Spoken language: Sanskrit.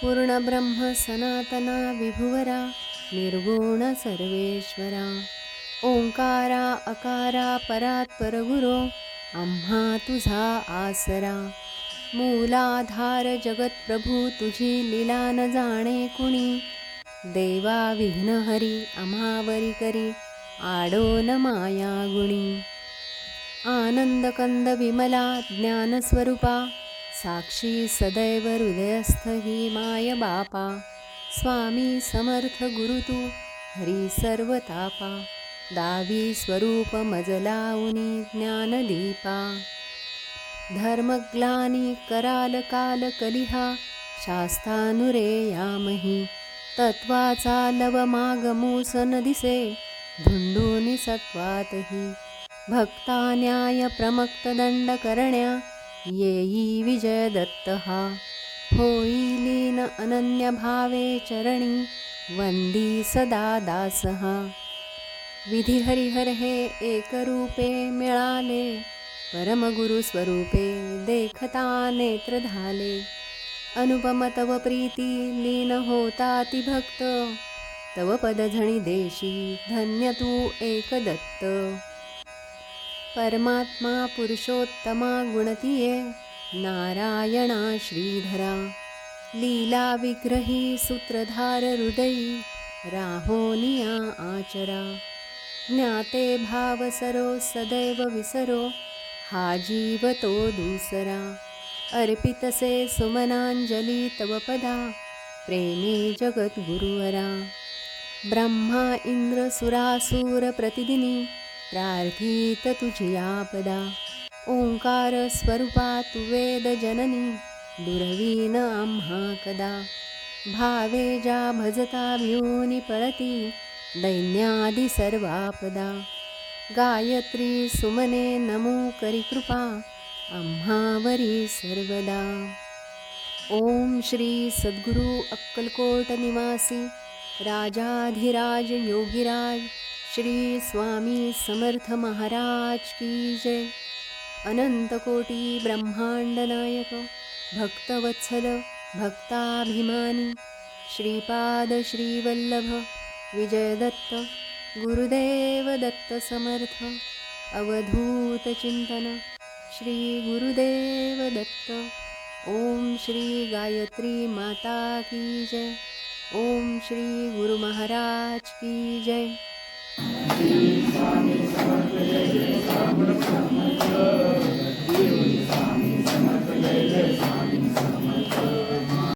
पूर्णब्रह्म सनातना विभुवरा निर्गुण सर्वेश्वरा। ओंकारा अकारा परात् परगुरो आम्हा तुझा आसरा। मूलाधार जगत्प्रभू तुझी लीला न जाणे कुणी। देवा विघ्नहरी अमावरी करी आडो न माया गुणी। आनन्दकन्द विमला ज्ञानस्वरूपा साक्षी सदैव हृदयस्थ ही माय बापा. स्वामी समर्थ गुरु तू हरी सर्व तापा दावी स्वरूप मजलाउनी ज्ञानदीपा धर्मग्लानी कराल काल कलिहा शास्तानुरेयामही तत्वाचा लवमागमूसन दिसे धुंडूनी सत्वातही. भक्तान्याय प्रमक्तदंड करण्या येई विजय दत्त। येयी विजयदत्तः अनन्य अनन्यभावे चरणी वंदी सदा दासः। विधिहरिहर हे एकरूपे मिळाले परमगुरुस्वरूपे देखता नेत्र धाले। अनुपम तव प्रीती लीन होताति भक्त तव पदझणी देशी धन्य तू एकदत्त परमात्मा पुरुषोत्तमा गुणतिये नारायणा श्रीधरा। लीला विग्रही सूत्रधार हृदयी राहोनिया आचरा। ज्ञाते भावसरो सदैव विसरो हा जीवतो दूसरा। अर्पितसे सुमनाञ्जलि तव पदा प्रेमे जगद्गुरुवरा। ब्रह्मा इन्द्रसुरासुरप्रतिदिनी प्रार्थीत आपदा ओङ्कारस्वरूपा तु वेदजननी दुर्वीन आम्हा कदा। भावे जा भजता भ्यूनि पळति दैन्यादि सर्वापदा। गायत्री सुमने नमो करि कृपा आम्हावरी सर्वदा। ॐ श्री सद्गुरु अक्कलकोट निवासी राजाधिराज योगिराज श्री स्वामी समर्थ महाराज की जय। अनन्तकोटि ब्रह्माण्डनायक भक्तवत्सल भक्ताभिमानी श्रीपाद श्रीवल्लभ विजयदत्त गुरुदेवदत्तसमर्थ अवधूतचिन्तन श्रीगुरुदेवदत्त ॐ श्रीगायत्री माता की जय। ॐ श्रीगुरुमहाराज की जय स्वामी समर्थ जय जय